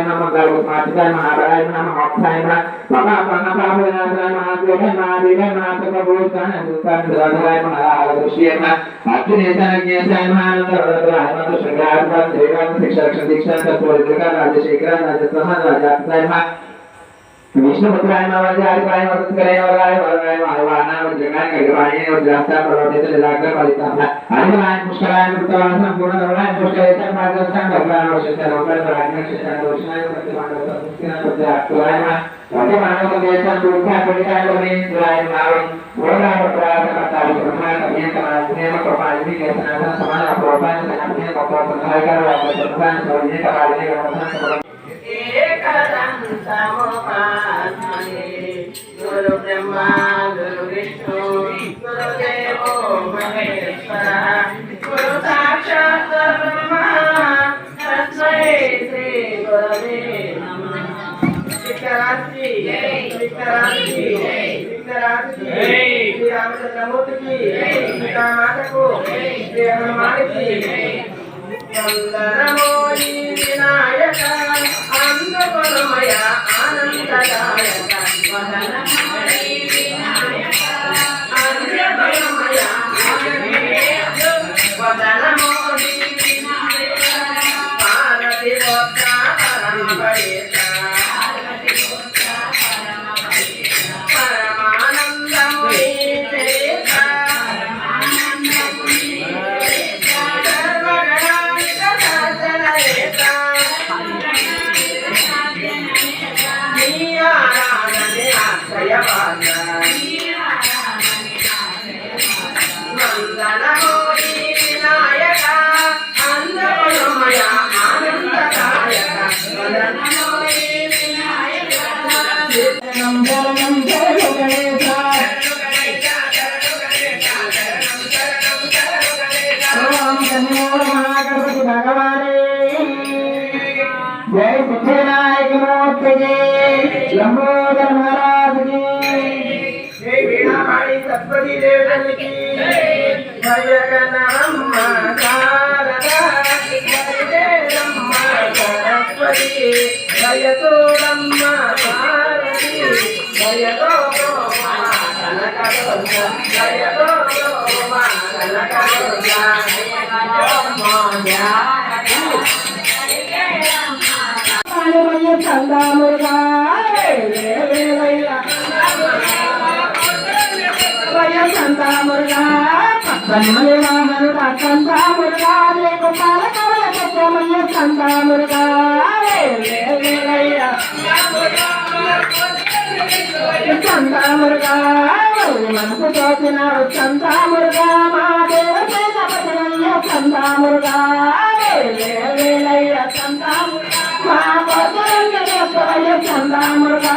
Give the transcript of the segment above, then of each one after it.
मंगलाय नम गौरी मातिकाय महाबलाय नम मोक्षाय नम महा महाभावनाय महादेवाय महादेवाय महाप्रभूताय दूताय सुराधाय महालक्ष्मीय नम अक्षिनेशाय ज्ञेशाय महानंदवरदाय मधुशृंगार देवान शिक्षा रक्षा दीक्षा तत्वरिद्रकार राजशेखर राजस्थान राजात्माय नम विष्णु पुत्राय मावाजे आदि प्राय मदद करे और आय वरवाय मावाना और जगनाय गगवाय और जास्ता प्रवर्तित जलाकर पालिता आदि माय पुष्कराय मृतवान संपूर्ण दौराय पुष्करे तक मार्गदर्शन भगवान और शिष्य लोकल प्राज्ञ शिष्य दोषाय प्रतिमानव संस्कृति प्रत्या आय मा वंदे मानव संदेशन दुर्गा परिचाय लोने सुराय मावन वरना प्रत्यास करता ब्रह्मान अभियंत माध्यम कृपालिनी लेसनाथ समान अप्रोपान सनाप्य कपड़ा संहार कर वापस भगवान सौर्य का पालने का एक रंग समपा రామచంద్రమూర్తికి సీతామాతకు శ్రీ హనుమానికి వినాయక ఆనందదాయక వదనమోయి లంబోదర మహారాజ్ జై వీణాపాణి సరస్వతి దేవతలకి జయగణమ్మ శారద జయదేవమ్మ సరస్వతి జయతోడమ్మ భారతి జయతో జయతో కనకదుర్గ పాలమయ్య చందామురుగా సంతామురుగా పక్కనమలే వాహనుడు సంతామురుగా రేపు పాలకవల చక్రమయ్య సంతామురుగా సంతామురుగా మనసు తోచినాడు సంతామురుగా మా దేవసేన పట్టణయ్య సంతామురుగా వేలయ్య సంతామురుగా మా పోతరంగ సంతామురుగా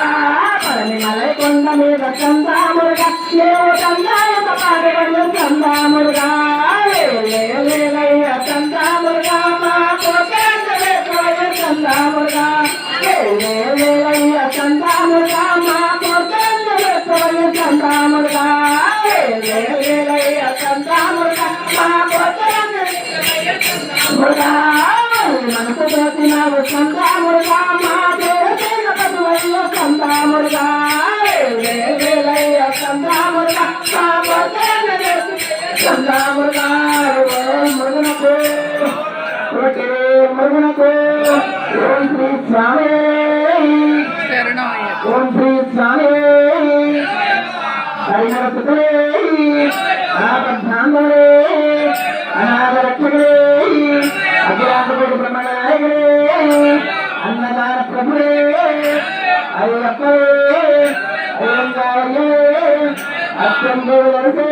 పరమి మలై కొండ మీద సంతామురుగా లేవు సంతాయత సంతామురుగా వేలయ్య సంతామురుగా మా పోతరంగ సంతామురుగా వేలయ్య మా పోతరంగ సంతామురుగా వేలయ్య మా పోతరంగ మనసు దోచినావు సంతా முருகனுக்கு முருகனுக்கு ஓம் ஸ்ரீ சாமி ஓம் ஸ்ரீ சாமி ஹரிநரசுகளே அனாபந்தாந்தவரே அநாதரட்சகரே அகிலாந்தபோடு பிரம்மநாயகரே அன்னதான பிரபுரே ஐயப்பரே ஐயங்காரியே அத்தம்போடு வருகே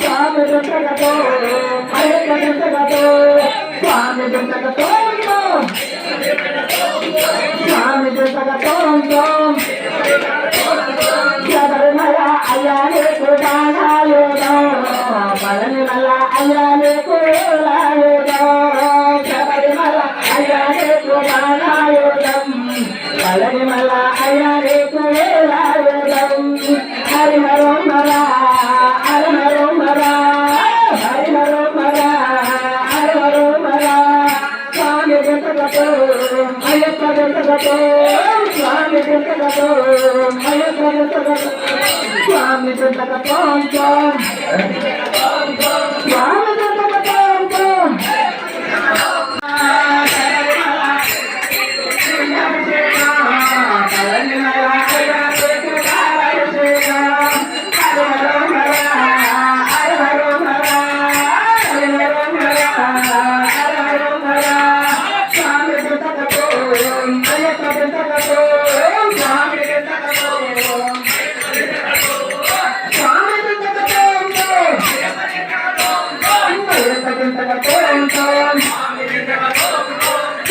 స్వామి దుంటకతో అయ్యప్ప దుంటకతో స్వామి దుంటకతో అయ్యప్ప స్వామి గుంటగతో అయ్యప్ప గుంటగతో స్వామి గుంటగతో స్వామి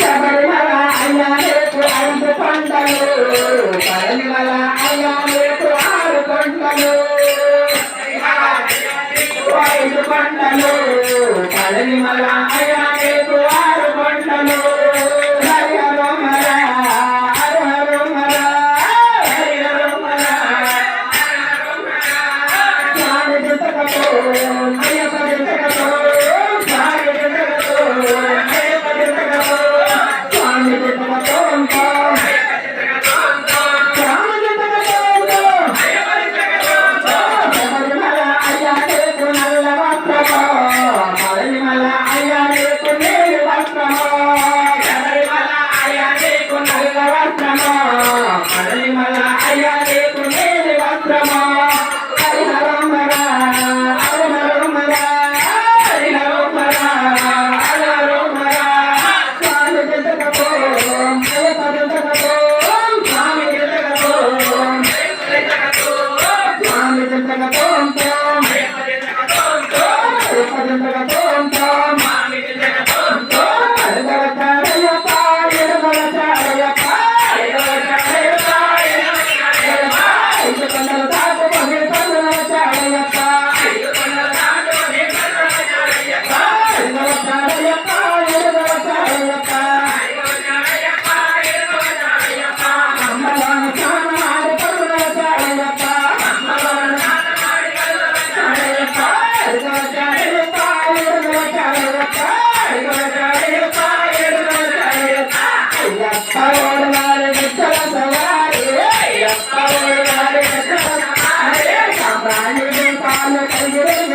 శబరిమల అయ్యారేపు ఐదు కొండలు పళనిమల అయ్యారేపు ఆరు పంటలు ఐదు పంటలు పళనిమల Thank you.